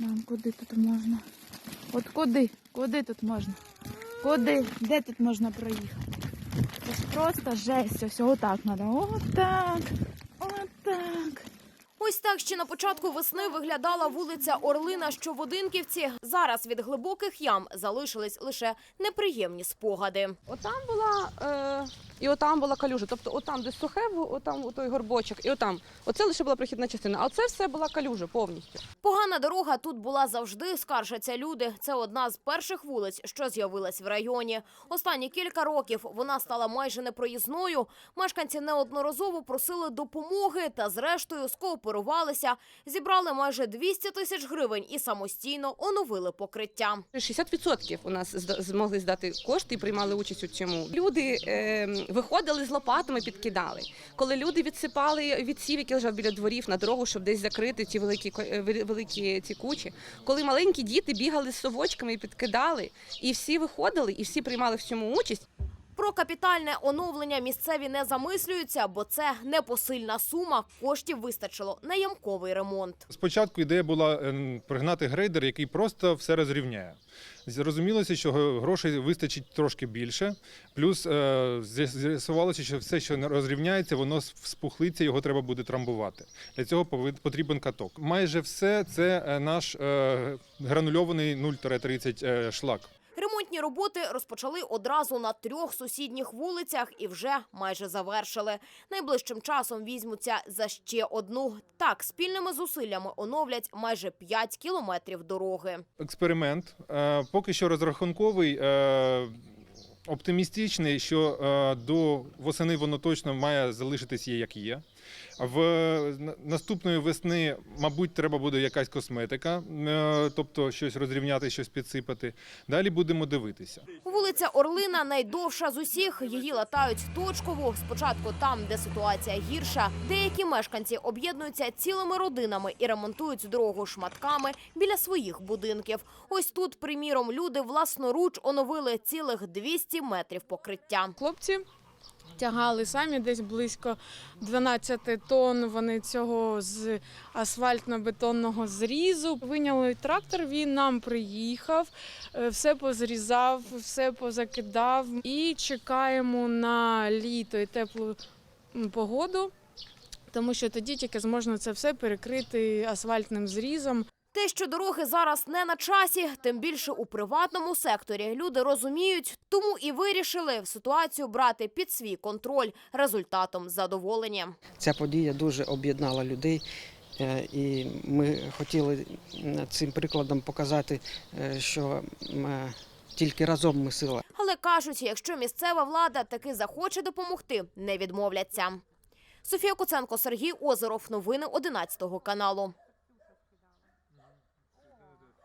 Мам, куди тут можна? От куди? Куди тут можна? Куди? Де тут можна проїхати? Це ж просто жесть. Ось отак треба. Отак. Ось так ще на початку весни виглядала вулиця Орлина, що в Одинківці. Зараз від глибоких ям залишились лише неприємні спогади. Отам була е, і отам була калюжа. Тобто отам, де сухе, отам той горбочок, і отам. Оце лише була прохідна частина, а це все була калюжа повністю. Погана дорога тут була завжди, скаржаться люди. Це одна з перших вулиць, що з'явилась в районі. Останні кілька років вона стала майже непроїзною. Мешканці неодноразово просили допомоги та, зрештою, скооперувалися, зібрали майже 200 тисяч гривень і самостійно оновили покриття. 60% у нас змогли здати кошти і приймали участь у цьому. Люди е, виходили з лопатами, підкидали. Коли люди відсипали відсів, які лежав біля дворів на дорогу, щоб десь закрити ці великі е, великі ці кучі. Коли маленькі діти бігали з совочками і підкидали, і всі виходили, і всі приймали в цьому участь. Про капітальне оновлення місцеві не замислюються, бо це непосильна сума. Коштів вистачило на ямковий ремонт. Спочатку ідея була е, пригнати грейдер, який просто все розрівняє. Зрозумілося, що грошей вистачить трошки більше. Плюс е, з'ясувалося, що все, що розрівняється, воно спухлиться, його треба буде трамбувати. Для цього потрібен каток. Майже все це е, наш гранульований 0-30 е, шлак. Ремонтні роботи розпочали одразу на трьох сусідніх вулицях і вже майже завершили. Найближчим часом візьмуться за ще одну. Так, спільними зусиллями оновлять майже 5 кілометрів дороги. Експеримент е, поки що розрахунковий. е, Оптимістичний, що е, до восени воно точно має залишитися як є. В наступної весни, мабуть, треба буде якась косметика, е, тобто щось розрівняти, щось підсипати. Далі будемо дивитися. Вулиця Орлина найдовша з усіх. Її латають точково. Спочатку там, де ситуація гірша. Деякі мешканці об'єднуються цілими родинами і ремонтують дорогу шматками біля своїх будинків. Ось тут, приміром, люди власноруч оновили цілих 200 метрів покриття. Хлопці тягали самі десь близько 12 тонн. Вони цього з асфальтно-бетонного зрізу. Виняли трактор, він нам приїхав, е, все позрізав, все позакидав. І чекаємо на літо і теплу погоду. Тому що тоді тільки зможна це все перекрити асфальтним зрізом. Що дороги зараз не на часі, тим більше у приватному секторі люди розуміють, тому і вирішили в ситуацію брати під свій контроль. Результатом задоволені. Ця подія дуже об'єднала людей, е, і ми хотіли цим прикладом показати, е, що е, тільки разом ми сила. Але кажуть, якщо місцева влада таки захоче допомогти, не відмовляться. Софія Куценко, Сергій Озеров. Новини 11 каналу.